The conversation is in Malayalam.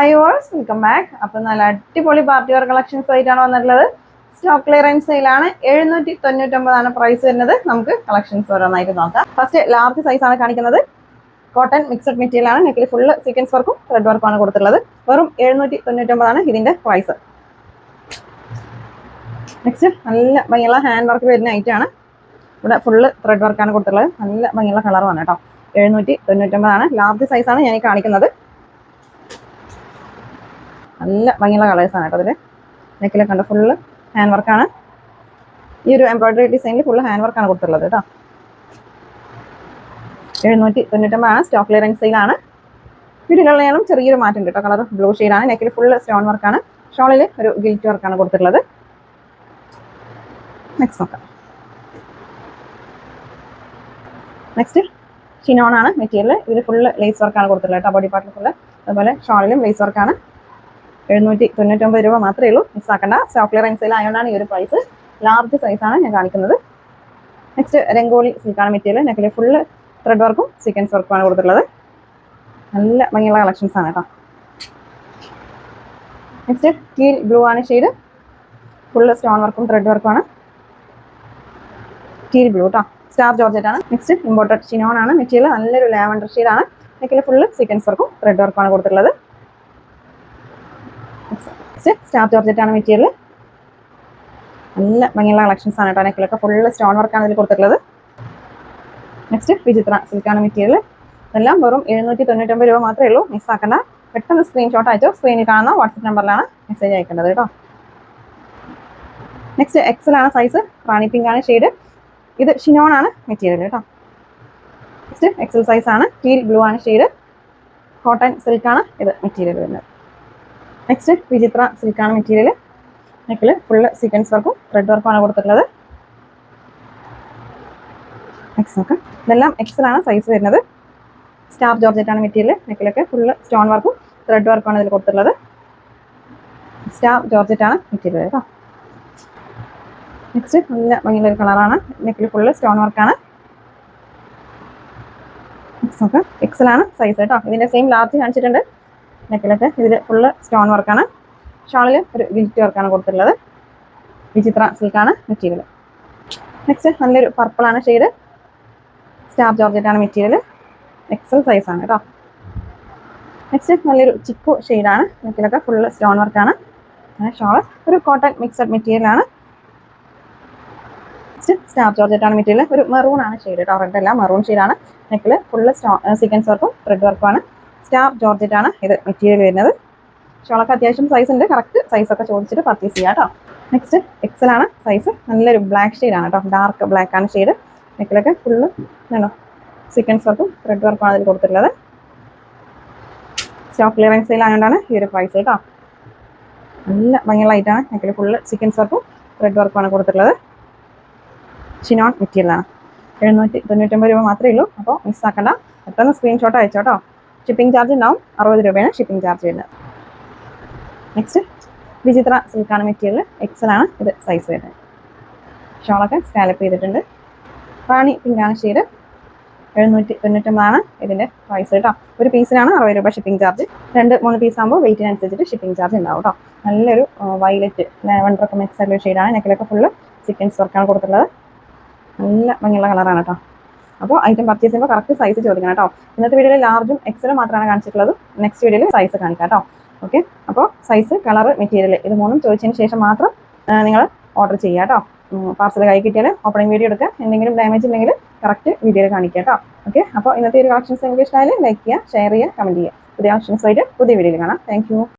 ഹായ് ഓൾസ് വെൽക്കം ബാക്ക് അപ്പം നല്ല അടിപൊളി പാർട്ടി വെയർ കളക്ഷൻസ് ആയിട്ടാണ് വന്നിട്ടുള്ളത്. സ്റ്റോക്ക് ക്ലിയറൻസ് സെയിലാണ് എഴുന്നൂറ്റി തൊണ്ണൂറ്റൊമ്പതാണ് പ്രൈസ് വരുന്നത്. നമുക്ക് കളക്ഷൻസ് ഓരോന്നായിട്ട് നോക്കാം. ഫസ്റ്റ് ലാർജ് സൈസ് ആണ് കാണിക്കുന്നത്. കോട്ടൺ മിക്സഡ് മെറ്റീരിയൽ ആണ്. നെക്കിൽ ഫുള്ള് സീക്വൻസ് വർക്കും റെഡ് വർക്കും ആണ് കൊടുത്തിട്ടുള്ളത്. വെറും എഴുന്നൂറ്റി തൊണ്ണൂറ്റൊമ്പതാണ് ഇതിന്റെ പ്രൈസ് നെക്സ്റ്റ് നല്ല ഭംഗിയുള്ള ഹാൻഡ് വർക്ക് വരുന്ന ഐറ്റം ആണ്. ഇവിടെ ഫുള്ള് ത്രെഡ് വർക്കാണ് കൊടുത്തിട്ടുള്ളത്. നല്ല ഭംഗിയുള്ള കളറുമാണ് കേട്ടോ. എഴുന്നൂറ്റി തൊണ്ണൂറ്റൊമ്പതാണ് ലാർജ് സൈസാണ് ഞാൻ കാണിക്കുന്നത്. നല്ല ഭംഗിയുള്ള കളേഴ്സാണ് കേട്ടോ അതിൽ നെക്കിലൊക്കെ ഉണ്ട് ഫുള്ള് ഹാൻഡ് വർക്കാണ് ഈ ഒരു എംബ്രോയിഡറി ഡിസൈനിൽ ഫുള്ള് ഹാൻഡ് വർക്കാണ് കൊടുത്തിട്ടുള്ളത് കേട്ടോ. എഴുന്നൂറ്റി തൊണ്ണൂറ്റൊമ്പതാണ് സ്റ്റോക്ക് ക്ലിയറിംഗ് സെയിലാണ് വീട്ടിലുള്ള ഞാനും ചെറിയൊരു മാറ്റം കേട്ടോ. കളർ ബ്ലൂ ഷെയ്ഡാണ് നെക്കിൽ ഫുള്ള് സ്റ്റോൺ വർക്കാണ് ഷോളിൽ ഒരു ഗിൽറ്റ് വർക്കാണ് കൊടുത്തിട്ടുള്ളത്. നെക്സ്റ്റ് നോക്കാം. നെക്സ്റ്റ് ഷിനോൺ ആണ് മെറ്റീരിയൽ ഇതിൽ ഫുള്ള് ലേസ് വർക്കാണ് കൊടുത്തിട്ടുള്ളത് കേട്ടോ. ബോഡി പാർട്ടിൽ ഫുള്ള് അതുപോലെ ഷോളിലും ലേസ് വർക്കാണ് എഴുന്നൂറ്റി തൊണ്ണൂറ്റൊമ്പത് രൂപ മാത്രമേ ഉള്ളൂ. മിസ്സാക്കണ്ട സ്റ്റോക്ക് ക്ലിയറൻസിൽ ആയതുകൊണ്ടാണ് ഈ ഒരു പ്രൈസ് ലാർജ് സൈസാണ് ഞാൻ കാണിക്കുന്നത്. നെക്സ്റ്റ് രംഗോളി സിൽക്കാണ് മെറ്റീരിയൽ നെക്കിൽ ഫുള്ള് ത്രെഡ് വർക്കും സീക്വൻസ് വർക്കുമാണ് കൊടുത്തിട്ടുള്ളത്. നല്ല ഭംഗിയുള്ള കളക്ഷൻസ് ആണ് കേട്ടോ നെക്സ്റ്റ് കീൽ ബ്ലൂ ആണ് ഷെയ്ഡ് ഫുള്ള് സ്റ്റോൺ വർക്കും ത്രെഡ് വർക്കുമാണ് കീൽ ബ്ലൂ കേട്ടോ സ്റ്റാർ ജോർജറ്റ് ആണ്. നെക്സ്റ്റ് ഇമ്പോർട്ടഡ് ചിനോൺ ആണ്. മെറ്റീരിയൽ നല്ലൊരു ലാവൻഡർ ഷെയ്ഡാണ് നെക്കിൽ ഫുള്ള് സീക്വൻസ് വർക്കും ത്രെഡ് വർക്കുമാണ് കൊടുത്തിട്ടുള്ളത്. നെക്സ്റ്റ് സ്റ്റാർ ആണ് മെറ്റീരിയൽ നല്ല ഭംഗിയുള്ള കളക്ഷൻസ് ആണ് കേട്ടോ നെക്കിലൊക്കെ. ഫുള്ള് സ്റ്റോൺ വർക്കാണ് ഇതിൽ കൊടുത്തിട്ടുള്ളത്. നെക്സ്റ്റ് വിചിത്ര സിൽക്കാണ് മെറ്റീരിയൽ ഇതെല്ലാം വെറും എഴുന്നൂറ്റി തൊണ്ണൂറ്റൊമ്പത് രൂപ മാത്രമേ ഉള്ളൂ. മിസ്സാക്കണ്ട പെട്ടെന്ന് സ്ക്രീൻഷോട്ട് അയച്ചോ സ്ക്രീനിൽ കാണുന്ന വാട്സപ്പ് നമ്പറിലാണ് മെസ്സേജ് അയക്കേണ്ടത് കേട്ടോ. നെക്സ്റ്റ് എക്സൽ ആണ് സൈസ് റാണി പിങ്ക് ആണ് ഷെയ്ഡ് ഇത് ഷിനോൺ ആണ് മെറ്റീരിയൽ കേട്ടോ. നെക്സ്റ്റ് എക്സൽ സൈസ് ആണ്. ടീൽ ബ്ലൂ ആണ് ഷെയ്ഡ് കോട്ടൺ സിൽക്കാണ് ഇത് മെറ്റീരിയൽ വരുന്നത്. നെക്സ്റ്റ് വിചിത്ര സിൽക്കാണ് മെറ്റീരിയൽ നെക്കിൽ ഫുള്ള് സീക്വൻസ് വർക്കും ത്രെഡ് വർക്കുമാണ് കൊടുത്തിട്ടുള്ളത്. നെക്സ്റ്റ് നോക്കാം. ഇതെല്ലാം എക്സലാണ് സൈസ് വരുന്നത്. സ്റ്റാർ ജോർജറ്റാണ് മെറ്റീരിയൽ നെക്കിലൊക്കെ ഫുള്ള് സ്റ്റോൺ വർക്കും ത്രെഡ് വർക്കുമാണ് ഇതിൽ കൊടുത്തിട്ടുള്ളത്. സ്റ്റാർ ജോർജറ്റാണ് മെറ്റീരിയൽ കേട്ടോ. നെക്സ്റ്റ് നല്ല ഭംഗിയുള്ള ഒരു കളറാണ് നെക്കിൽ ഫുള്ള് സ്റ്റോൺ വർക്കാണ് നെക്സ്റ്റ് നോക്കാം. എക്സലാണ് സൈസ് കേട്ടോ. ഇതിന്റെ സെയിം ലാർജ് കാണിച്ചിട്ടുണ്ട്. നെക്കിലൊക്കെ. ഇതിൽ ഫുള്ള് സ്റ്റോൺ വർക്കാണ് ഷാളിൽ ഒരു ഗിൽറ്റ് വർക്കാണ് കൊടുത്തിട്ടുള്ളത്. വിചിത്ര സിൽക്കാണ് മെറ്റീരിയൽ നെക്സ്റ്റ് നല്ലൊരു പർപ്പിളാണ് ഷെയ്ഡ് സ്റ്റാർ ജോർജറ്റ് ആണ് മെറ്റീരിയൽ എക്സൽ സൈസ് ആണ് കേട്ടോ നെക്സ്റ്റ് നല്ലൊരു ചിക്കു ഷെയ്ഡാണ് നെക്കിലൊക്കെ ഫുള്ള് സ്റ്റോൺ വർക്കാണ് അങ്ങനെ ഷാൾ ഒരു കോട്ടൺ മിക്സഡ് മെറ്റീരിയലാണ് നെക്സ്റ്റ് സ്റ്റാർ ജോർജറ്റ് ആണ് മെറ്റീരിയൽ ഒരു മെറൂൺ ആണ് ഷെയ്ഡ് കേട്ടോ റെഡ് അല്ല മെറൂൺ ഷെയ്ഡാണ് നെക്കിൽ ഫുള്ള് സ്റ്റോ സീക്വൻസ് വർക്കും ത്രെഡ് വർക്കുമാണ് സ്റ്റാർ ആണ് ഇത് മെറ്റീരിയൽ വരുന്നത്. ഷോളൊക്കെ അത്യാവശ്യം സൈസ് ഉണ്ട്. കറക്റ്റ് സൈസ് ഒക്കെ ചോദിച്ചിട്ട് പർച്ചേസ് ചെയ്യാം കേട്ടോ നെക്സ്റ്റ് എക്സൽ ആണ് സൈസ് നല്ലൊരു ബ്ലാക്ക് ആണ് കേട്ടോ ഡാർക്ക് ബ്ലാക്ക് ആണ് ഷെയ്ഡ് നെക്കിലൊക്കെ ഫുള്ള് വേണോ സീക്വൻസ് വർക്കും ത്രെഡ് വർക്കുമാണ് അതിൽ കൊടുത്തിട്ടുള്ളത്. സ്റ്റോക്ക് ക്ലിയറൻസ് സെയിൽ ആയതുകൊണ്ടാണ് ഈ ഒരു പ്രൈസ് കേട്ടോ നല്ല ഭംഗിയുള്ള ഐറ്റാണ് നെക്കിൽ ഫുള്ള് സീക്വൻസ് വർക്കും ത്രെഡ് വർക്കും ആണ് കൊടുത്തിട്ടുള്ളത്. ഷിനോൺ മെറ്റീരിയലാണ് എഴുന്നൂറ്റി തൊണ്ണൂറ്റൊമ്പത് രൂപ മാത്രമേ ഉള്ളൂ. അപ്പോൾ മിസ്സാക്കണ്ട പെട്ടെന്ന് സ്ക്രീൻഷോട്ട് അയച്ചോട്ടോ ഷിപ്പിംഗ് ചാർജ് ഉണ്ടാവും. അറുപത് രൂപയാണ് ഷിപ്പിംഗ് ചാർജ് വരുന്നത്. നെക്സ്റ്റ് വിചിത്ര സിൽക്കാണ് മെറ്റീരിയൽ എക്സൽ ആണ് ഇത് സൈസ് വരുന്നത്. ഷോളൊക്കെ സ്കാലപ്പ് ചെയ്തിട്ടുണ്ട്. റാണി പിങ്കാണ് ഷീര് എഴുന്നൂറ്റി തൊണ്ണൂറ്റൊമ്പതാണ് ഇതിന്റെ പ്രൈസ് കേട്ടോ. ഒരു പീസിനാണ് അറുപത് രൂപ ഷിപ്പിംഗ് ചാർജ് രണ്ട് മൂന്ന് പീസ് ആകുമ്പോൾ വെയിറ്റിനനുസരിച്ചിട്ട് ഷിപ്പിംഗ് ചാർജ് ഉണ്ടാവും കേട്ടോ. നല്ലൊരു വയലറ്റ് ലാവൻഡറൊക്കെ മിക്സ് ആയിട്ടുള്ള ഷെയ്ഡാണ് നെക്കിലൊക്കെ ഫുള്ള് ചിക്കൻസ് വർക്കാണ് കൊടുത്തിട്ടുള്ളത്. നല്ല ഭംഗിയുള്ള കളറാണ് കേട്ടോ. അപ്പോൾ ഐറ്റം പർച്ചേസ് ചെയ്യുമ്പോൾ കറക്റ്റ് സൈസ് ചോദിക്കണം കേട്ടോ. ഇന്നത്തെ വീഡിയോയിൽ ലാർജും എക്സലും മാത്രമാണ് കാണിച്ചിട്ടുള്ളത്. നെക്സ്റ്റ് വീഡിയോയിൽ സൈസ് കാണിക്കാം കേട്ടോ. ഓക്കെ അപ്പോൾ സൈസ് കളർ മെറ്റീരിയൽ ഇത് മൂന്നും ചോദിച്ചതിന് ശേഷം മാത്രം നിങ്ങൾ ഓർഡർ ചെയ്യുക കേട്ടോ. പാർസൽ കൈ കിട്ടിയാൽ ഓപ്പണിംഗ് വീഡിയോ എടുക്കുക. എന്തെങ്കിലും ഡാമേജ് ഉണ്ടെങ്കിൽ കറക്റ്റ് വീഡിയോയിൽ കാണിക്കുക കേട്ടോ. ഓക്കെ അപ്പോൾ ഇന്നത്തെ ഒരു കളക്ഷൻസ് നിങ്ങൾക്ക് ഇഷ്ടമായാലും ലൈക്ക് ചെയ്യുക ഷെയർ ചെയ്യുക കമന്റ് ചെയ്യുക. പുതിയ കളക്ഷൻസ് ആയിട്ട് പുതിയ വീഡിയോയിൽ കാണാം. താങ്ക്